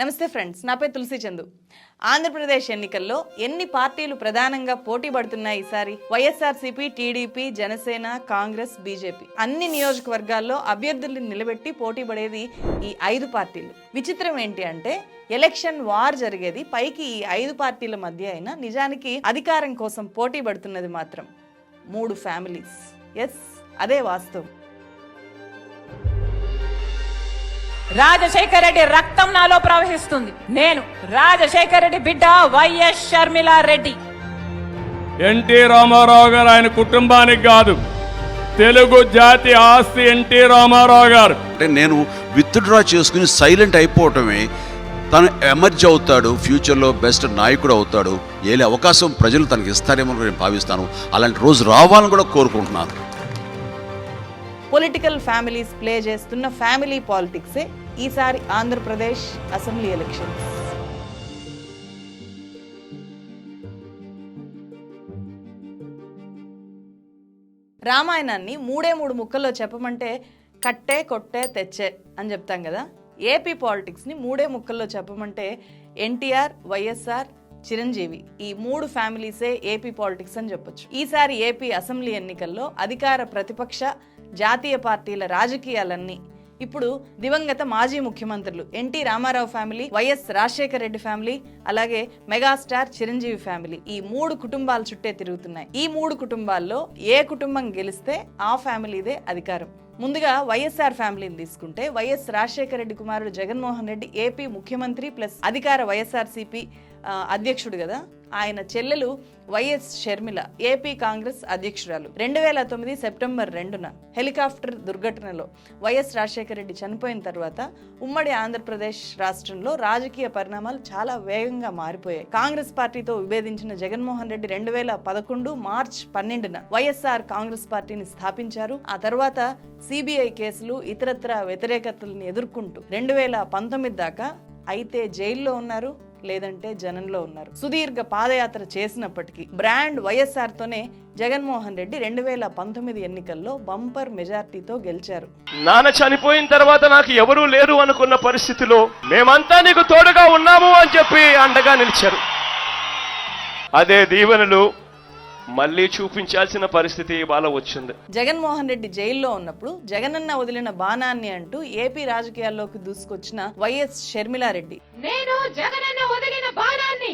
నమస్తే ఫ్రెండ్స్ నా పేరు తులసి చందు. ఆంధ్రప్రదేశ్ ఎన్నికల్లో ఎన్ని పార్టీలు ప్రధానంగా పోటీ పడుతున్నాయి ఈసారి? YSRCP TDP Janasena Congress BJP. అన్ని నియోజకవర్గాల్లో అభ్యర్థుల్ని నిలబెట్టి పోటీ పడేది ఈ ఐదు పార్టీలు. విచిత్రం ఏంటి అంటే ఎలక్షన్ వార్ జరిగేది పైకి ఈ ఐదు పార్టీల మధ్య అయినా నిజానికి అధికారం కోసం పోటీ పడుతున్నది మాత్రం మూడు ఫ్యామిలీస్. ఎస్ అదే వాస్తవం. రాజశేఖర రెడ్డి రక్తం నాలో ప్రవహిస్తుంది. నేను రాజశేఖర రెడ్డి బిడ్డ వైఎస్ షర్మిల రెడ్డి. ఎన్టీ రామారావు గారు ఆయన కుటుంబానికి కాదు తెలుగు జాతి ఆస్తి ఎన్టీ రామారావు గారు. అంటే నేను విత్డ్రా చేసుకుని సైలెంట్ అయిపోవటమే తను ఎమర్జ్ అవుతాడు ఫ్యూచర్లో బెస్ట్ నాయకుడు అవుతాడు ఏలే అవకాశం ప్రజలు తనకి ఇస్తారేమో నేను భావిస్తాను. అలాంటి రోజు రావాలని కూడా కోరుకుంటున్నాను. పొలిటికల్ ఫ్యామిలీస్ ప్లే చేస్తున్న ఫ్యామిలీ పాలిటిక్సే ఈసారి ఆంధ్రప్రదేశ్ అసెంబ్లీ ఎలక్షన్స్. రామాయణాన్ని మూడే మూడు ముక్కల్లో చెప్పమంటే కట్టే కొట్టే తెచ్చే అని చెప్తాం కదా. ఏపీ పాలిటిక్స్ని మూడే ముక్కల్లో చెప్పమంటే ఎన్టీఆర్ వైఎస్ఆర్ చిరంజీవి ఈ మూడు ఫ్యామిలీసే ఏపీ పాలిటిక్స్ అని చెప్పొచ్చు. ఈసారి ఏపీ అసెంబ్లీ ఎన్నికల్లో అధికార ప్రతిపక్ష జాతీయ పార్టీల రాజకీయాలన్నీ. ఇప్పుడు దివంగత మాజీ ముఖ్యమంత్రులు NT Ramarao family YS Rajasekhara Reddy family అలాగే మెగాస్టార్ చిరంజీవి ఫ్యామిలీ ఈ మూడు కుటుంబాలు చుట్టే తిరుగుతున్నాయి. ఈ మూడు కుటుంబాల్లో ఏ కుటుంబం గెలిస్తే ఆ ఫ్యామిలీదే అధికారం. ముందుగా వైఎస్ఆర్ ఫ్యామిలీని తీసుకుంటే వైఎస్ రాజశేఖర రెడ్డి కుమారుడు జగన్మోహన్ రెడ్డి ఏపీ ముఖ్యమంత్రి ప్లస్ అధికార వైఎస్ఆర్సీపీ అధ్యక్షుడు కదా? ఆయన చెల్లెలు వైఎస్ షర్మిల ఏపీ కాంగ్రెస్ అధ్యక్షురాలు. రెండు వేల తొమ్మిది సెప్టెంబర్ రెండున హెలికాప్టర్ దుర్ఘటనలో వైఎస్ రాజశేఖర రెడ్డి చనిపోయిన తర్వాత ఉమ్మడి ఆంధ్రప్రదేశ్ రాష్ట్రంలో రాజకీయ పరిణామాలు చాలా వేగంగా మారిపోయాయి. కాంగ్రెస్ పార్టీతో విభేదించిన జగన్మోహన్ రెడ్డి రెండు వేల పదకొండు మార్చ్ పన్నెండున వైఎస్ఆర్ కాంగ్రెస్ పార్టీని స్థాపించారు. ఆ తర్వాత సిబిఐ కేసులు ఇతరత్ర వ్యతిరేకతలను ఎదుర్కొంటూ రెండు వేల పంతొమ్మిది దాకా అయితే జైల్లో ఉన్నారు. లేదంటే జనంలో ఉన్నారు. సుదీర్ఘ పాదయాత్ర చేసినప్పటికీ బ్రాండ్ వైఎస్ఆర్ తోనే జగన్మోహన్ రెడ్డి రెండు వేల పంతొమ్మిది ఎన్నికల్లో బంపర్ మెజార్టీతో గెలిచారు. నాన్న చనిపోయిన తర్వాత నాకు ఎవరూ లేరు అనుకున్న పరిస్థితిలో మేమంతా నీకు తోడుగా ఉన్నాము అని చెప్పి అండగా నిలిచారు. అదే దీవెనలు మళ్ళీ చూపించాల్సిన పరిస్థితి ఇవాళ వచ్చింది. జగన్మోహన్ రెడ్డి జైల్లో ఉన్నప్పుడు జగనన్న వదిలిన బాణాన్ని అంటూ ఏపీ రాజకీయాల్లోకి దూసుకొచ్చిన వైఎస్ షర్మిలారెడ్డి. నేను జగనన్న వదిలిన బాణాన్ని.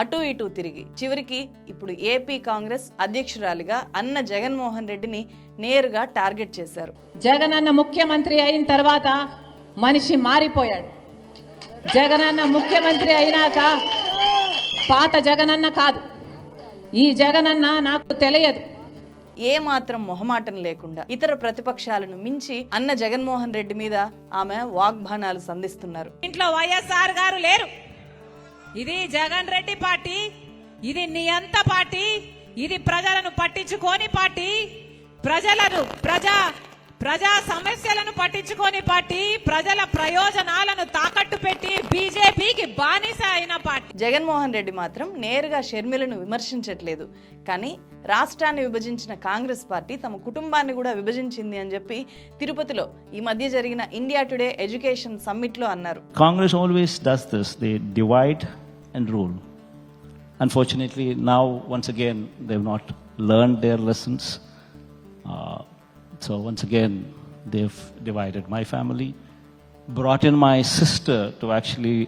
అటు ఇటు తిరిగి చివరికి ఇప్పుడు ఏపీ కాంగ్రెస్ అధ్యక్షురాలిగా అన్న జగన్మోహన్ రెడ్డిని నేరుగా టార్గెట్ చేశారు. జగనన్న ముఖ్యమంత్రి అయిన తర్వాత మనిషి మారిపోయాడు. జగనన్న ముఖ్యమంత్రి అయినాక పాత జగనన్న కాదు. ఈ జగనన్న నాకు తెలియదు. ఏ మాత్రం మొహమాటం లేకుండా ఇతర ప్రతిపక్షాలను మించి అన్న జగన్మోహన్ రెడ్డి మీద ఆమె వాగ్బాణాలు సంధిస్తున్నారు. ఇంట్లో వైఎస్ఆర్ గారు లేరు. ఇది జగన్ రెడ్డి పార్టీ ఇది నియంత పార్టీ ఇది ప్రజలను పట్టించుకోని పార్టీ. ప్రజలను ప్రజా ప్రజా సమస్యలను పట్టించుకోని పార్టీ ప్రజల ప్రయోజనాలను తాకట్టు పెట్టి బీజేపీకి బానిస అయిన పార్టీ జగన్మోహన్ రెడ్డి మాత్రం నేరుగా షర్మిలను విమర్శించట్లేదు కానీ రాష్ట్రాన్ని విభజించిన కాంగ్రెస్ పార్టీ తమ కుటుంబాన్ని కూడా విభజించింది అని చెప్పి తిరుపతిలో ఈ మధ్య జరిగిన ఇండియా టుడే ఎడ్యుకేషన్ సమ్మిట్లో అన్నారు Congress always does this. They divide and rule. Unfortunately, now, once again, they've not learned their lessons. So, once again, they've divided my family, brought in my sister to actually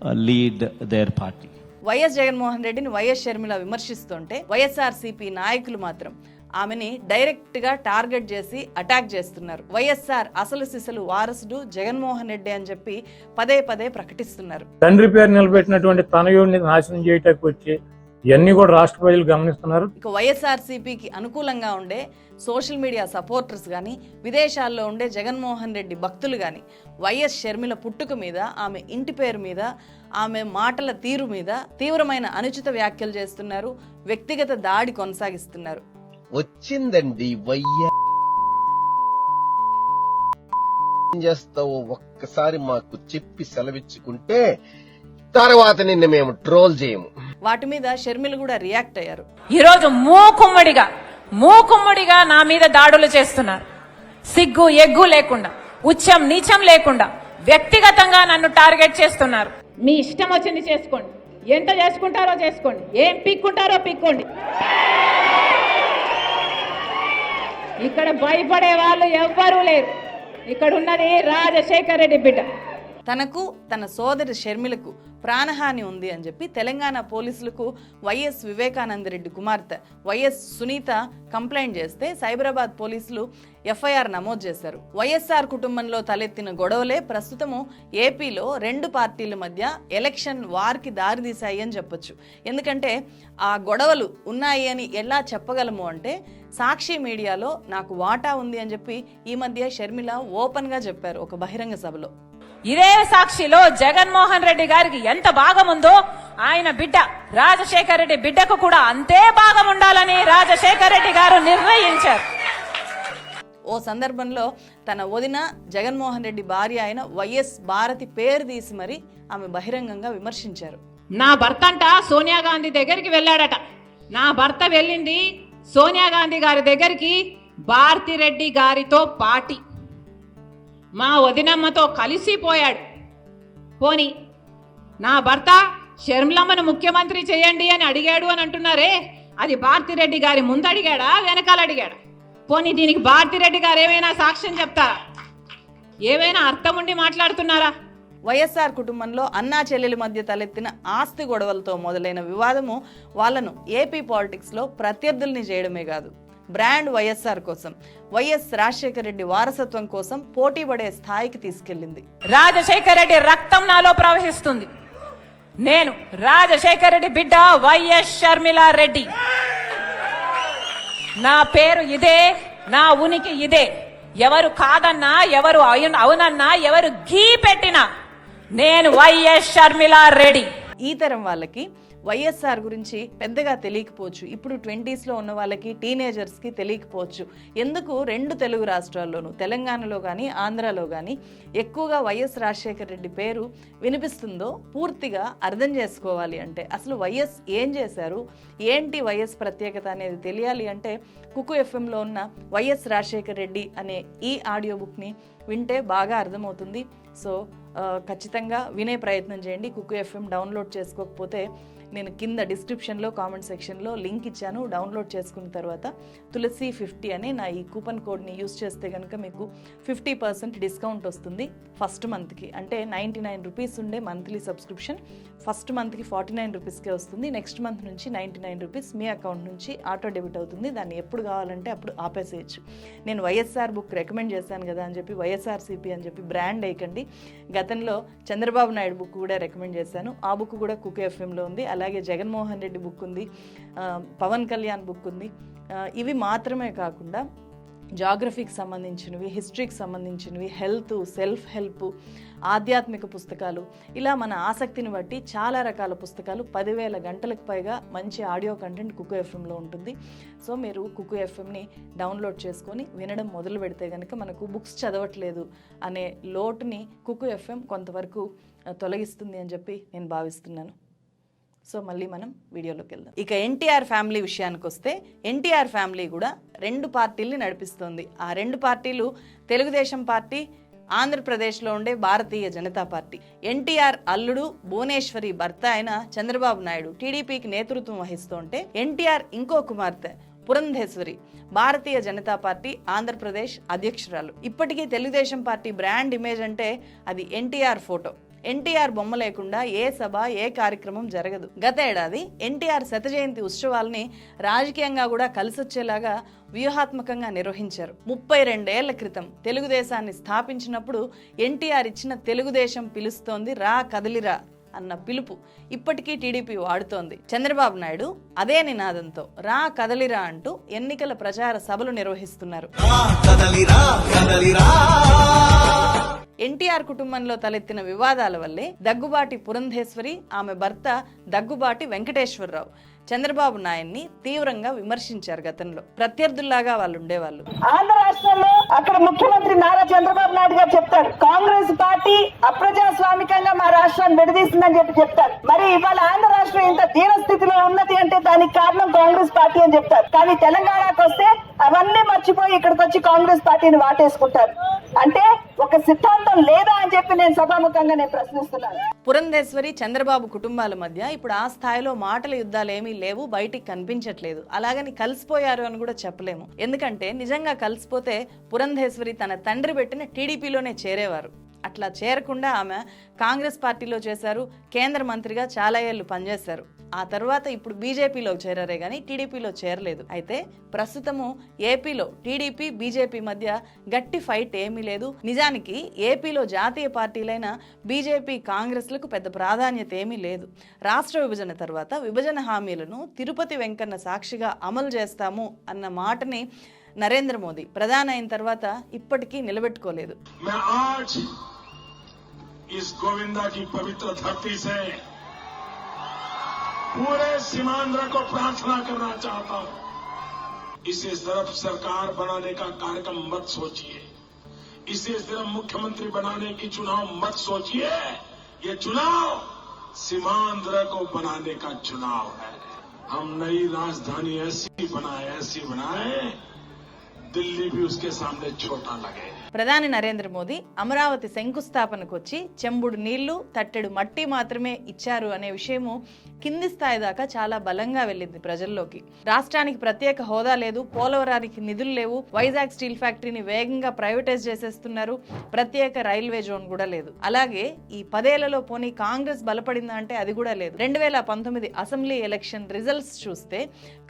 uh, lead their party. YS Jaganmohan రెడ్డిని YS Sharmila విమర్శిస్తుంటే YSRCP నాయకులు మాత్రం ఆమెని డైరెక్ట్గా target చేసి attack చేస్తున్నారు వైఎస్ఆర్ అసలు సిసలు వారసుడు జగన్మోహన్ రెడ్డి అని చెప్పి పదే పదే ప్రకటిస్తున్నారు తండ్రి పేరు నిలబెట్టినటువంటి తనయుడిని నాశనం చేయటానికి వచ్చి ఇవన్నీ కూడా రాష్ట్ర ప్రజలు గమనిస్తున్నారు. ఇక వైఎస్ఆర్సీపీకి అనుకూలంగా ఉండే సోషల్ మీడియా సపోర్టర్స్ కానీ విదేశాల్లో ఉండే జగన్మోహన్ రెడ్డి భక్తులు కానీ వైఎస్ షర్మిల పుట్టుక మీద ఆమె ఇంటి పేరు మీద ఆమె మాటల తీరు మీద తీవ్రమైన అనుచిత వ్యాఖ్యలు చేస్తున్నారు వ్యక్తిగత దాడి కొనసాగిస్తున్నారు. వచ్చిందండి వయ్య. చేస్తావో ఒక్కసారి మాకు చెప్పి సెలవిచ్చుకుంటే తర్వాత నిన్ను మేము ట్రోల్ చేయము. వాటి మీద షర్మిల కూడా రియాక్ట్ అయ్యారు. ఈరోజు మూకుమ్మడిగా మూకుమ్మడిగా నా మీద దాడులు చేస్తున్నారు. సిగ్గు ఎగ్గు లేకుండా ఉచ్చం నీచం లేకుండా వ్యక్తిగతంగా నన్ను టార్గెట్ చేస్తున్నారు. మీ ఇష్టం వచ్చింది చేసుకోండి. ఎంత చేసుకుంటారో చేసుకోండి. ఏం పిక్కుంటారో పిక్కోండి. ఇక్కడ భయపడే వాళ్ళు ఎవ్వరూ లేరు. ఇక్కడ ఉన్నది రాజశేఖర్ రెడ్డి బిడ్డ. తనకు తన సోదరి షర్మిలకు ప్రాణహాని ఉంది అని చెప్పి తెలంగాణ పోలీసులకు వైఎస్ వివేకానంద రెడ్డి కుమార్తె వైఎస్ సునీత కంప్లైంట్ చేస్తే సైబరాబాద్ పోలీసులు ఎఫ్ఐఆర్ నమోదు చేశారు. వైఎస్ఆర్ కుటుంబంలో తలెత్తిన గొడవలే ప్రస్తుతము ఏపీలో రెండు పార్టీల మధ్య ఎలక్షన్ వార్కి దారితీశాయి అని చెప్పొచ్చు. ఎందుకంటే ఆ గొడవలు ఉన్నాయి అని ఎలా చెప్పగలము అంటే సాక్షి మీడియాలో నాకు వాటా ఉంది అని చెప్పి ఈ మధ్య షర్మిల ఓపెన్గా చెప్పారు ఒక బహిరంగ సభలో. ఇదే సాక్షిలో జగన్మోహన్ రెడ్డి గారికి ఎంత భాగం ఉందో ఆయన బిడ్డ రాజశేఖర్ రెడ్డి బిడ్డకు కూడా అంతే భాగం ఉండాలని రాజశేఖర్ రెడ్డి గారు నిర్ణయించారు. ఓ సందర్భంలో తన వదిన జగన్మోహన్ రెడ్డి భార్య అయిన వైఎస్ భారతి పేరు తీసి మరి ఆమె బహిరంగంగా విమర్శించారు. నా భర్త అంట సోనియా గాంధీ దగ్గరికి వెళ్ళాడట. నా భర్త వెళ్ళింది సోనియా గాంధీ గారి దగ్గరికి భారతిరెడ్డి గారితో పాటి. మా వదినమ్మతో కలిసిపోయాడు పోని నా భర్త షర్మిలమ్మను ముఖ్యమంత్రి చేయండి అని అడిగాడు అని అంటున్నారే అది భారతిరెడ్డి గారి ముందు అడిగాడా వెనకాల అడిగాడా పోనీ దీనికి భారతిరెడ్డి గారు ఏమైనా సాక్ష్యం చెప్తారా? ఏమైనా అర్థం ఉండి మాట్లాడుతున్నారా? వైఎస్ఆర్ కుటుంబంలో అన్నా చెల్లెల మధ్య తలెత్తిన ఆస్తి గొడవలతో మొదలైన వివాదము వాళ్ళను ఏపీ పాలిటిక్స్లో ప్రత్యర్థుల్ని చేయడమే కాదు. బ్రాండ్ వైఎస్ఆర్ కోసం వైఎస్ రాజశేఖర రెడ్డి వారసత్వం కోసం పోటీ పడే స్థాయికి తీసుకెళ్ళింది. రాజశేఖర రెడ్డి రక్తం నాలో ప్రవహిస్తుంది. నేను రాజశేఖర రెడ్డి బిడ్డ వైఎస్ షర్మిల రెడ్డి. నా పేరు ఇదే నా ఉనికి ఇదే. ఎవరు కాదన్నా ఎవరు అవున- అవునన్నా ఎవరు గీ పెట్టినా నేను వైఎస్ షర్మిల రెడ్డి. ఈ తరం వాళ్ళకి వైఎస్ఆర్ గురించి పెద్దగా తెలియకపోవచ్చు. ఇప్పుడు ట్వంటీస్లో ఉన్న వాళ్ళకి టీనేజర్స్కి తెలియకపోవచ్చు. ఎందుకు? రెండు తెలుగు రాష్ట్రాల్లోనూ తెలంగాణలో కానీ ఆంధ్రాలో కానీ ఎక్కువగా వైఎస్ రాజశేఖర రెడ్డి పేరు వినిపిస్తుందో పూర్తిగా అర్థం చేసుకోవాలి అంటే. అసలు వైఎస్ ఏం చేశారు? ఏంటి వైఎస్ ప్రత్యేకత అనేది తెలియాలి అంటే కుకు ఎఫ్ఎంలో ఉన్న వైఎస్ రాజశేఖర రెడ్డి అనే ఈ ఆడియో బుక్ని వింటే బాగా అర్థమవుతుంది. సో ఖచ్చితంగా వినే ప్రయత్నం చేయండి. కుక్కు ఎఫ్ఎం డౌన్లోడ్ చేసుకోకపోతే నేను కింద డిస్క్రిప్షన్లో కామెంట్ సెక్షన్లో లింక్ ఇచ్చాను. డౌన్లోడ్ చేసుకున్న తర్వాత తులసి ఫిఫ్టీ అని నా ఈ కూపన్ కోడ్ని యూస్ చేస్తే కనుక మీకు ఫిఫ్టీ పర్సెంట్ డిస్కౌంట్ వస్తుంది ఫస్ట్ మంత్కి. అంటే నైంటీ నైన్ రూపీస్ ఉండే మంత్లీ సబ్స్క్రిప్షన్ ఫస్ట్ మంత్కి ఫార్టీ నైన్ రూపీస్కే వస్తుంది. నెక్స్ట్ మంత్ నుంచి నైంటీ నైన్ రూపీస్ మీ అకౌంట్ నుంచి ఆటో డెబిట్ అవుతుంది. దాన్ని ఎప్పుడు కావాలంటే అప్పుడు ఆపేసేయచ్చు. నేను వైఎస్ఆర్ బుక్ రికమెండ్ చేశాను కదా అని చెప్పి వైఎస్ఆర్సీపీ అని చెప్పి బ్రాండ్ వేయకండి. గతంలో చంద్రబాబు నాయుడు బుక్ కూడా రికమెండ్ చేశాను. ఆ బుక్ కూడా కుక్ ఎఫ్ఎంలో ఉంది. అలాగే జగన్మోహన్ రెడ్డి బుక్ ఉంది పవన్ కళ్యాణ్ బుక్ ఉంది. ఇవి మాత్రమే కాకుండా జాగ్రఫీకి సంబంధించినవి హిస్టరీకి సంబంధించినవి హెల్త్ సెల్ఫ్ హెల్ప్ ఆధ్యాత్మిక పుస్తకాలు ఇలా మన ఆసక్తిని బట్టి చాలా రకాల పుస్తకాలు పదివేల గంటలకు పైగా మంచి ఆడియో కంటెంట్ కుకు ఎఫ్ఎంలో ఉంటుంది. సో మీరు కుకు ఎఫ్ఎంని డౌన్లోడ్ చేసుకొని వినడం మొదలు పెడితే కనుక మనకు బుక్స్ చదవట్లేదు అనే లోటుని కుకు ఎఫ్ఎం కొంతవరకు తొలగిస్తుంది అని చెప్పి నేను భావిస్తున్నాను. సో మళ్ళీ మనం వీడియోలోకి వెళ్దాం. ఇక ఎన్టీఆర్ ఫ్యామిలీ విషయానికి వస్తే ఎన్టీఆర్ ఫ్యామిలీ కూడా రెండు పార్టీల్ని నడిపిస్తుంది. ఆ రెండు పార్టీలు తెలుగుదేశం పార్టీ ఆంధ్రప్రదేశ్లో ఉండే భారతీయ జనతా పార్టీ. ఎన్టీఆర్ అల్లుడు భువనేశ్వరి భర్త అయిన చంద్రబాబు నాయుడు టీడీపీకి నేతృత్వం వహిస్తుంటే ఎన్టీఆర్ ఇంకో కుమార్తె పురంధేశ్వరి భారతీయ జనతా పార్టీ ఆంధ్రప్రదేశ్ అధ్యక్షురాలు. ఇప్పటికీ తెలుగుదేశం పార్టీ బ్రాండ్ ఇమేజ్ అంటే అది ఎన్టీఆర్ ఫోటో. ఎన్టీఆర్ బొమ్మ లేకుండా ఏ సభ ఏ కార్యక్రమం జరగదు. గత ఏడాది ఎన్టీఆర్ శత జయంతి ఉత్సవాల్ని రాజకీయంగా కూడా కలిసొచ్చేలాగా వ్యూహాత్మకంగా నిర్వహించారు. ముప్పై రెండేళ్ళ క్రితం తెలుగుదేశాన్ని స్థాపించినప్పుడు ఎన్టీఆర్ ఇచ్చిన తెలుగుదేశం పిలుస్తోంది రా కదిలిరా అన్న పిలుపు ఇప్పటికీ టీడీపీ వాడుతోంది. చంద్రబాబు నాయుడు అదే నినాదంతో రా కదలిరా అంటూ ఎన్నికల ప్రచార సభలు నిర్వహిస్తున్నారు. ఎన్టీఆర్ కుటుంబంలో తలెత్తిన వివాదాల వల్లే దగ్గుబాటి పురంధేశ్వరి ఆమె భర్త దగ్గుబాటి వెంకటేశ్వరరావు చంద్రబాబు నాయన్ని తీవ్రంగా విమర్శించారు గతంలో. ప్రత్యర్థుల్లాగా వాళ్ళు ఉండేవాళ్ళు ఆంధ్ర రాష్ట్రంలో అక్కడ ముఖ్యమంత్రి నారా చంద్రబాబు నాయుడు గారు చెప్తారు. కాంగ్రెస్ పార్టీ అప్రజాస్వామికంగా మా రాష్ట్రాన్ని విడదీస్తుందని చెప్పి చెప్తారు. మరి ఇవాళ ఆంధ్ర రాష్ట్రం ఇంత దీన స్థితిలో ఉన్నది అంటే దానికి కారణం కాంగ్రెస్ పార్టీ అని చెప్తారు. కానీ తెలంగాణకు వస్తే అవన్నీ మర్చిపోయి ఇక్కడికి వచ్చి కాంగ్రెస్ పార్టీని వాటేసుకుంటారు. అంటే ఒక సిద్ధాంతం లేదా అని చెప్పి నేను సభాముఖంగా నేను ప్రశ్నిస్తున్నాను. పురంధేశ్వరి చంద్రబాబు కుటుంబాల మధ్య ఇప్పుడు ఆ స్థాయిలో మాటల యుద్ధాలు ఏమీ లేవు బయటికి కనిపించట్లేదు. అలాగని కలిసిపోయారు అని కూడా చెప్పలేము. ఎందుకంటే నిజంగా కలిసిపోతే పురంధేశ్వరి తన తండ్రి పెట్టిన టీడీపీలోనే చేరేవారు. అట్లా చేరకుండా ఆమె కాంగ్రెస్ పార్టీలో చేశారు కేంద్ర మంత్రిగా చాలా ఏళ్ళు పనిచేశారు. ఆ తర్వాత ఇప్పుడు బీజేపీలో చేరారే కానీ టీడీపీలో చేరలేదు. అయితే ప్రస్తుతము ఏపీలో టీడీపీ బీజేపీ మధ్య గట్టి ఫైట్ ఏమీ లేదు. నిజానికి ఏపీలో జాతీయ పార్టీలైన బీజేపీ కాంగ్రెస్లకు పెద్ద ప్రాధాన్యత ఏమీ లేదు. రాష్ట్ర విభజన తర్వాత విభజన హామీలను తిరుపతి వెంకన్న సాక్షిగా అమలు చేస్తాము అన్న మాటని నరేంద్ర మోదీ ప్రధాని అయిన తర్వాత ఇప్పటికీ నిలబెట్టుకోలేదు. पूरे सीमांध्र को प्रार्थना करना चाहता हूँ। इसे सिर्फ़ सरकार बनाने का कार्यक्रम मत सोचिए। इसे सिर्फ़ मुख्यमंत्री बनाने की चुनाव मत सोचिए। ये चुनाव सीमांध्र को बनाने का चुनाव है। हम नई राजधानी ऐसी बनाए ऐसी बनाए, दिल्ली भी उसके सामने छोटा लगे ప్రధాని నరేంద్ర మోదీ అమరావతి శంకుస్థాపనకు వచ్చి చెంబుడు నీళ్ళు తట్టెడు మట్టి మాత్రమే ఇచ్చారు అనే విషయము కింది స్థాయి దాకా చాలా బలంగా వెళ్ళింది ప్రజల్లోకి. రాష్ట్రానికి ప్రత్యేక హోదా లేదు పోలవరానికి నిధులు లేవు వైజాగ్ స్టీల్ ఫ్యాక్టరీని వేగంగా ప్రైవేటైజ్ చేసేస్తున్నారు ప్రత్యేక రైల్వే జోన్ కూడా లేదు. అలాగే ఈ పదేళ్ళలో పోనీ కాంగ్రెస్ బలపడిందా అంటే అది కూడా లేదు. రెండు వేల పంతొమ్మిది అసెంబ్లీ ఎలక్షన్ రిజల్ట్స్ చూస్తే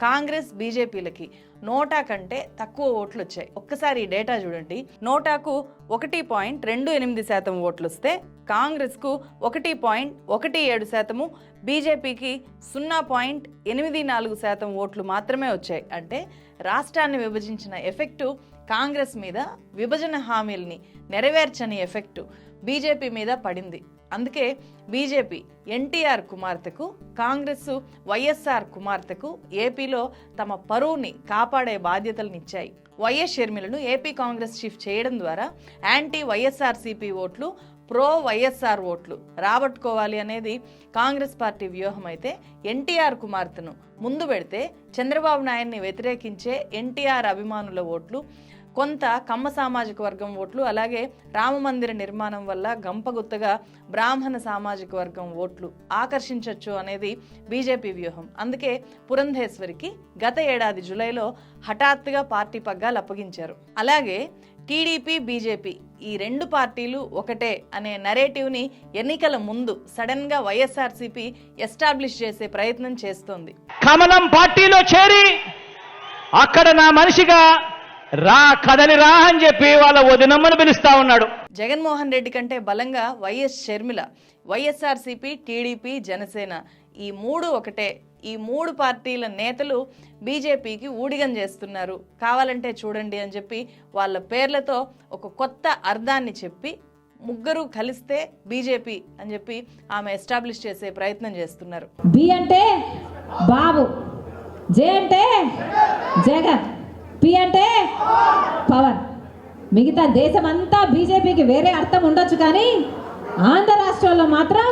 కాంగ్రెస్ బీజేపీలకి నోటా కంటే తక్కువ ఓట్లు వచ్చాయి ఒక్కసారి డేటా చూడండి. నోటాకు ఒకటి పాయింట్ రెండు ఎనిమిది శాతం ఓట్లు వస్తే కాంగ్రెస్కు ఒకటి పాయింట్ ఒకటి ఏడు శాతము బీజేపీకి సున్నా పాయింట్ ఎనిమిది నాలుగు శాతం ఓట్లు మాత్రమే వచ్చాయి. అంటే రాష్ట్రాన్ని విభజించిన ఎఫెక్టు కాంగ్రెస్ మీద విభజన హామీల్ని నెరవేర్చని ఎఫెక్టు బీజేపీ మీద పడింది. అందుకే బీజేపీ ఎన్టీఆర్ కుమార్తెకు కాంగ్రెస్ వైఎస్ఆర్ కుమార్తెకు ఏపీలో తమ పరువుని కాపాడే బాధ్యతలనిచ్చాయి వైఎస్ షర్మిలను ఏపీ కాంగ్రెస్ చీఫ్ చేయడం ద్వారా యాంటీ వైఎస్ఆర్సీపీ ఓట్లు ప్రో వైఎస్ఆర్ ఓట్లు రాబట్టుకోవాలి అనేది కాంగ్రెస్ పార్టీ వ్యూహం అయితే ఎన్టీఆర్ కుమార్తెను ముందు పెడితే చంద్రబాబు నాయుడిని వ్యతిరేకించే ఎన్టీఆర్ అభిమానుల ఓట్లు కొంత కమ్మ సామాజిక వర్గం ఓట్లు అలాగే రామమందిర నిర్మాణం వల్ల గంపగుత్తగా బ్రాహ్మణ సామాజిక వర్గం ఓట్లు ఆకర్షించవచ్చు అనేది బీజేపీ వ్యూహం. అందుకే పురంధేశ్వరికి గత ఏడాది జూలైలో హఠాత్తుగా పార్టీ పగ్గాలు అప్పగించారు. అలాగే టీడీపీ బీజేపీ ఈ రెండు పార్టీలు ఒకటే అనే నరేటివ్ని ఎన్నికల ముందు సడన్గా వైఎస్ఆర్సీపీ ఎస్టాబ్లిష్ చేసే ప్రయత్నం చేస్తోంది. కమలం పార్టీలో చేరి అక్కడ నా మనిషిగా రా కదలి రా అని చెప్పి వాళ్ళ వదినమ్మను పిలుస్తా ఉన్నాడు. జగన్మోహన్ రెడ్డి కంటే బలంగా YS Sharmila YSRCP TDP Janasena ఈ మూడు ఒకటే. ఈ మూడు పార్టీల నేతలు బీజేపీకి ఊడిగం చేస్తున్నారు. కావాలంటే చూడండి అని చెప్పి వాళ్ళ పేర్లతో ఒక కొత్త అర్థాన్ని చెప్పి ముగ్గురు కలిస్తే బీజేపీ అని చెప్పి ఆమె ఎస్టాబ్లిష్ చేసే ప్రయత్నం చేస్తున్నారు. బి అంటే బాబు జే అంటే జగన్. పి అంటే? పవన్. మిగతా దేశం అంతా బీజేపీకి వేరే అర్థం ఉండొచ్చు కానీ ఆంధ్ర రాష్ట్రంలో మాత్రం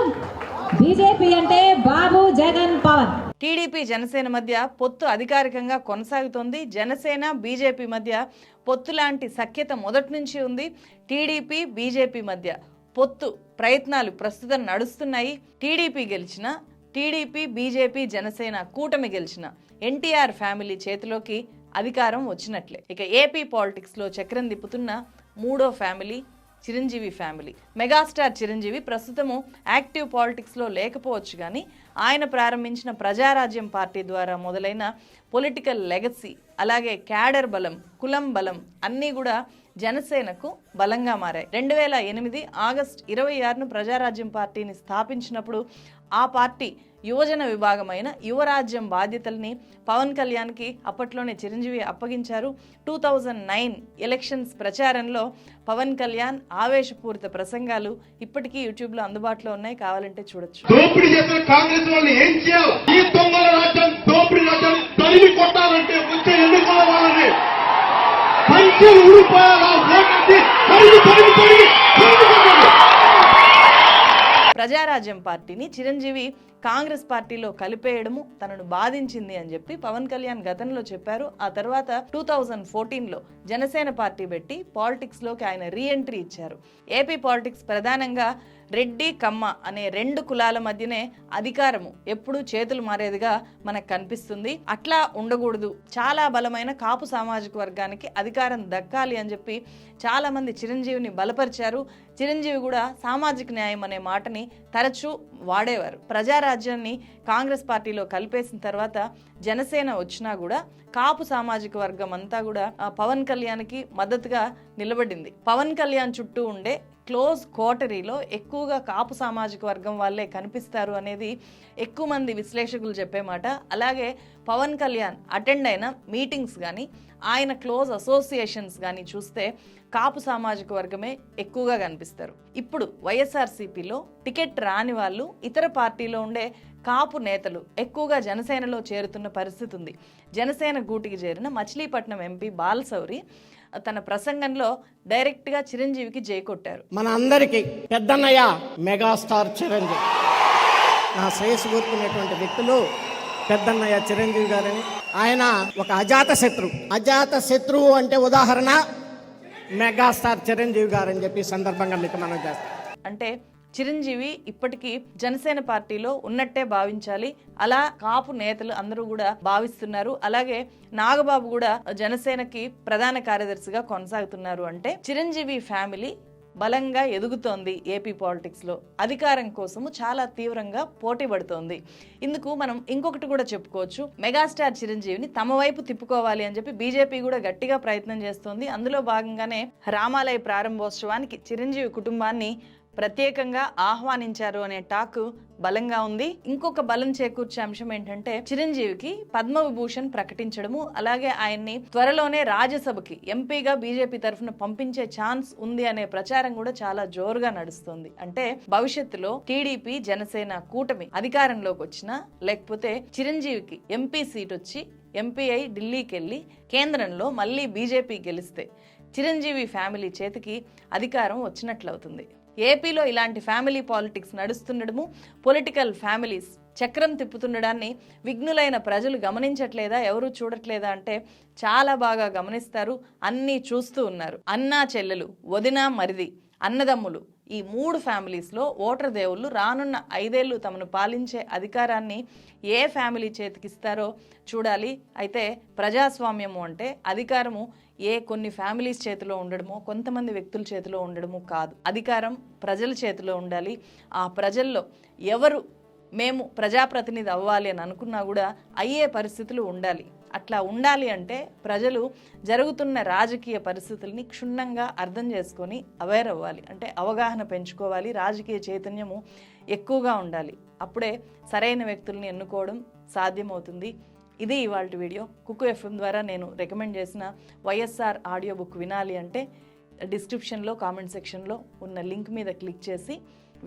బీజేపీ అంటే బాబు జగన్ పవన్. టీడీపీ జనసేన మధ్య పొత్తు అధికారికంగా కొనసాగుతోంది. జనసేన బీజేపీ మధ్య పొత్తు లాంటి సఖ్యత మొదటి నుంచి ఉంది. టీడీపీ బీజేపీ మధ్య పొత్తు ప్రయత్నాలు ప్రస్తుతం నడుస్తున్నాయి. టీడీపీ గెలిచిన టీడీపీ బీజేపీ జనసేన కూటమి గెలిచిన ఎన్టీఆర్ ఫ్యామిలీ చేతిలోకి అధికారం వచ్చినట్లే. ఇక ఏపీ పాలిటిక్స్లో చక్రం తిప్పుతున్న మూడో family Chiranjeevi family. Megastar Chiranjeevi ప్రస్తుతము యాక్టివ్ పాలిటిక్స్లో లేకపోవచ్చు కానీ ఆయన ప్రారంభించిన ప్రజారాజ్యం పార్టీ ద్వారా మొదలైన పొలిటికల్ లెగసీ అలాగే క్యాడర్ బలం కులం బలం అన్నీ కూడా జనసేనకు బలంగా మారాయి. రెండు వేల ఎనిమిది ఆగస్ట్ ఇరవై ఆరును ప్రజారాజ్యం పార్టీని స్థాపించినప్పుడు ఆ పార్టీ యువజన విభాగమైన యువరాజ్యం బాధ్యతల్ని పవన్ కళ్యాణ్కి అప్పట్లోనే చిరంజీవి అప్పగించారు. టూ థౌజండ్ నైన్ ఎలక్షన్స్ ప్రచారంలో పవన్ కళ్యాణ్ ఆవేశపూరిత ప్రసంగాలు ఇప్పటికీ యూట్యూబ్లో అందుబాటులో ఉన్నాయి. కావాలంటే చూడొచ్చు. దోపిడీ చేసిన కాంగ్రెస్ వాళ్ళు ఏం చేయాలి? ఈ దొంగల రాజ్యం దోపిడీ రాజ్యం తరిమి కొట్టాలంటే వచ్చే ఎన్నికల వాళ్ళని. ప్రజారాజ్యం పార్టీని చిరంజీవి కాంగ్రెస్ పార్టీలో కలిపేయడము తనను బాధించింది అని చెప్పి పవన్ కళ్యాణ్ గతంలో చెప్పారు. ఆ తర్వాత టూ థౌజండ్ ఫోర్టీన్లో జనసేన పార్టీ పెట్టి పాలిటిక్స్లోకి ఆయన రీఎంట్రీ ఇచ్చారు. ఏపీ పాలిటిక్స్ ప్రధానంగా రెడ్డి కమ్మ అనే రెండు కులాల మధ్యనే అధికారము ఎప్పుడూ చేతులు మారేదిగా మనకు కనిపిస్తుంది. అట్లా ఉండకూడదు. చాలా బలమైన కాపు సామాజిక వర్గానికి అధికారం దక్కాలి అని చెప్పి చాలామంది చిరంజీవిని బలపరిచారు. చిరంజీవి కూడా సామాజిక న్యాయం అనే మాటని తరచూ వాడేవారు. ప్రజారాజ్యాన్ని కాంగ్రెస్ పార్టీలో కలిపేసిన తర్వాత జనసేన వచ్చినా కూడా కాపు సామాజిక వర్గం అంతా కూడా ఆ, పవన్ కళ్యాణ్కి మద్దతుగా నిలబడింది. పవన్ కళ్యాణ్ చుట్టూ ఉండే క్లోజ్ కోటరీలో ఎక్కువగా కాపు సామాజిక వర్గం వాళ్ళే కనిపిస్తారు అనేది ఎక్కువ మంది విశ్లేషకులు చెప్పే మాట. అలాగే పవన్ కళ్యాణ్ అటెండ్ అయిన మీటింగ్స్ కానీ ఆయన క్లోజ్ అసోసియేషన్స్ కానీ చూస్తే కాపు సామాజిక వర్గమే ఎక్కువగా కనిపిస్తారు. ఇప్పుడు వైఎస్ఆర్సీపీలో టికెట్ రాని వాళ్ళు ఇతర పార్టీలో ఉండే కాపు నేతలు ఎక్కువగా జనసేనలో చేరుతున్న పరిస్థితి ఉంది. జనసేన గూటికి చేరిన మచిలీపట్నం ఎంపీ బాలసౌరి తన ప్రసంగంలో డైరెక్ట్గా చిరంజీవికి జై కొట్టారు. మన అందరికీ పెద్దన్నయ్య మెగాస్టార్ చిరంజీవి. నా శ్రేయస్సు కోరుకునేటువంటి వ్యక్తులు పెద్దన్నయ్య చిరంజీవి గారని. ఆయన ఒక అజాత శత్రువు అజాత శత్రువు అంటే ఉదాహరణ మెగాస్టార్ చిరంజీవి గారు అని చెప్పి సందర్భంగా మీకు మనం చేస్తాం. అంటే చిరంజీవి ఇప్పటికీ జనసేన పార్టీలో ఉన్నట్టే భావించాలి. అలా కాపు నేతలు అందరూ కూడా భావిస్తున్నారు. అలాగే నాగబాబు కూడా జనసేనకి ప్రధాన కార్యదర్శిగా కొనసాగుతున్నారు అంటే చిరంజీవి ఫ్యామిలీ బలంగా ఎదుగుతోంది ఏపీ పాలిటిక్స్లో. అధికారం కోసము చాలా తీవ్రంగా పోటీ పడుతోంది. ఇందుకు మనం ఇంకొకటి కూడా చెప్పుకోవచ్చు. మెగాస్టార్ చిరంజీవిని తమ వైపు తిప్పుకోవాలి అని చెప్పి బీజేపీ కూడా గట్టిగా ప్రయత్నం చేస్తోంది. అందులో భాగంగానే రామాలయ ప్రారంభోత్సవానికి చిరంజీవి కుటుంబాన్ని ప్రత్యేకంగా ఆహ్వానించారు అనే టాక్ బలంగా ఉంది. ఇంకొక బలం చేకూర్చే అంశం ఏంటంటే చిరంజీవికి పద్మవిభూషణ్ ప్రకటించడము. అలాగే ఆయన్ని త్వరలోనే రాజ్యసభకి ఎంపీగా బీజేపీ తరఫున పంపించే ఛాన్స్ ఉంది అనే ప్రచారం కూడా చాలా జోరుగా నడుస్తుంది. అంటే భవిష్యత్తులో టీడీపీ జనసేన కూటమి అధికారంలోకి వచ్చినా లేకపోతే చిరంజీవికి ఎంపీ సీట్ వచ్చి ఎంపీ అయి ఢిల్లీకి వెళ్ళి కేంద్రంలో మళ్ళీ బీజేపీ గెలిస్తే చిరంజీవి ఫ్యామిలీ చేతికి అధికారం వచ్చినట్లవుతుంది. ఏపీలో ఇలాంటి ఫ్యామిలీ పాలిటిక్స్ నడుస్తుండడము పొలిటికల్ ఫ్యామిలీస్ చక్రం తిప్పుతుండడాన్ని విఘ్నులైన ప్రజలు గమనించట్లేదా ఎవరు చూడట్లేదా అంటే చాలా బాగా గమనిస్తారు అన్నీ చూస్తూ ఉన్నారు. అన్నా చెల్లెలు వదిన మరిది అన్నదమ్ములు ఈ మూడు ఫ్యామిలీస్లో ఓటర్ దేవుళ్ళు రానున్న ఐదేళ్ళు తమను పాలించే అధికారాన్ని ఏ ఫ్యామిలీ చేతికిస్తారో చూడాలి. అయితే ప్రజాస్వామ్యము అంటే అధికారము ఏ కొన్ని ఫ్యామిలీస్ చేతిలో ఉండడమో కొంతమంది వ్యక్తుల చేతిలో ఉండడమో కాదు. అధికారం ప్రజల చేతిలో ఉండాలి. ఆ ప్రజల్లో ఎవరు మేము ప్రజాప్రతినిధి అవ్వాలి అని అనుకున్నా కూడా అయ్యే పరిస్థితులు ఉండాలి. అట్లా ఉండాలి అంటే ప్రజలు జరుగుతున్న రాజకీయ పరిస్థితుల్ని క్షుణ్ణంగా అర్థం చేసుకొని అవేర్ అవ్వాలి. అంటే అవగాహన పెంచుకోవాలి. రాజకీయ చైతన్యము ఎక్కువగా ఉండాలి. అప్పుడే సరైన వ్యక్తుల్ని ఎన్నుకోవడం సాధ్యమవుతుంది. ఇది ఇవాళ వీడియో. కుక్కు ఎఫ్ఎం ద్వారా నేను రికమెండ్ చేసిన వైఎస్ఆర్ ఆడియో బుక్ వినాలి అంటే డిస్క్రిప్షన్లో కామెంట్ సెక్షన్లో ఉన్న లింక్ మీద క్లిక్ చేసి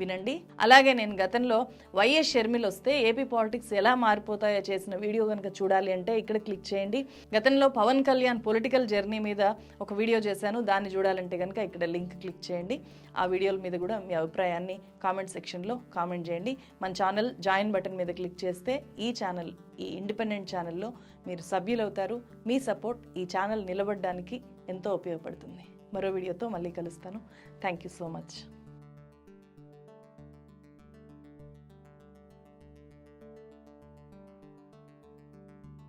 వినండి. అలాగే నేను గతంలో వైఎస్ షర్మిల్ వస్తే ఏపీ పాలిటిక్స్ ఎలా మారిపోతాయో చేసిన వీడియో కనుక చూడాలి అంటే ఇక్కడ క్లిక్ చేయండి. గతంలో పవన్ కళ్యాణ్ పొలిటికల్ జర్నీ మీద ఒక వీడియో చేశాను. దాన్ని చూడాలంటే కనుక ఇక్కడ లింక్ క్లిక్ చేయండి. ఆ వీడియోల మీద కూడా మీ అభిప్రాయాన్ని కామెంట్ సెక్షన్లో కామెంట్ చేయండి. మన ఛానల్ జాయిన్ బటన్ మీద క్లిక్ చేస్తే ఈ ఛానల్ ఈ ఇండిపెండెంట్ ఛానల్లో మీరు సభ్యులవుతారు. మీ సపోర్ట్ ఈ ఛానల్ నిలబడడానికి ఎంతో ఉపయోగపడుతుంది. మరో వీడియోతో మళ్ళీ కలుస్తాను. Thank you so much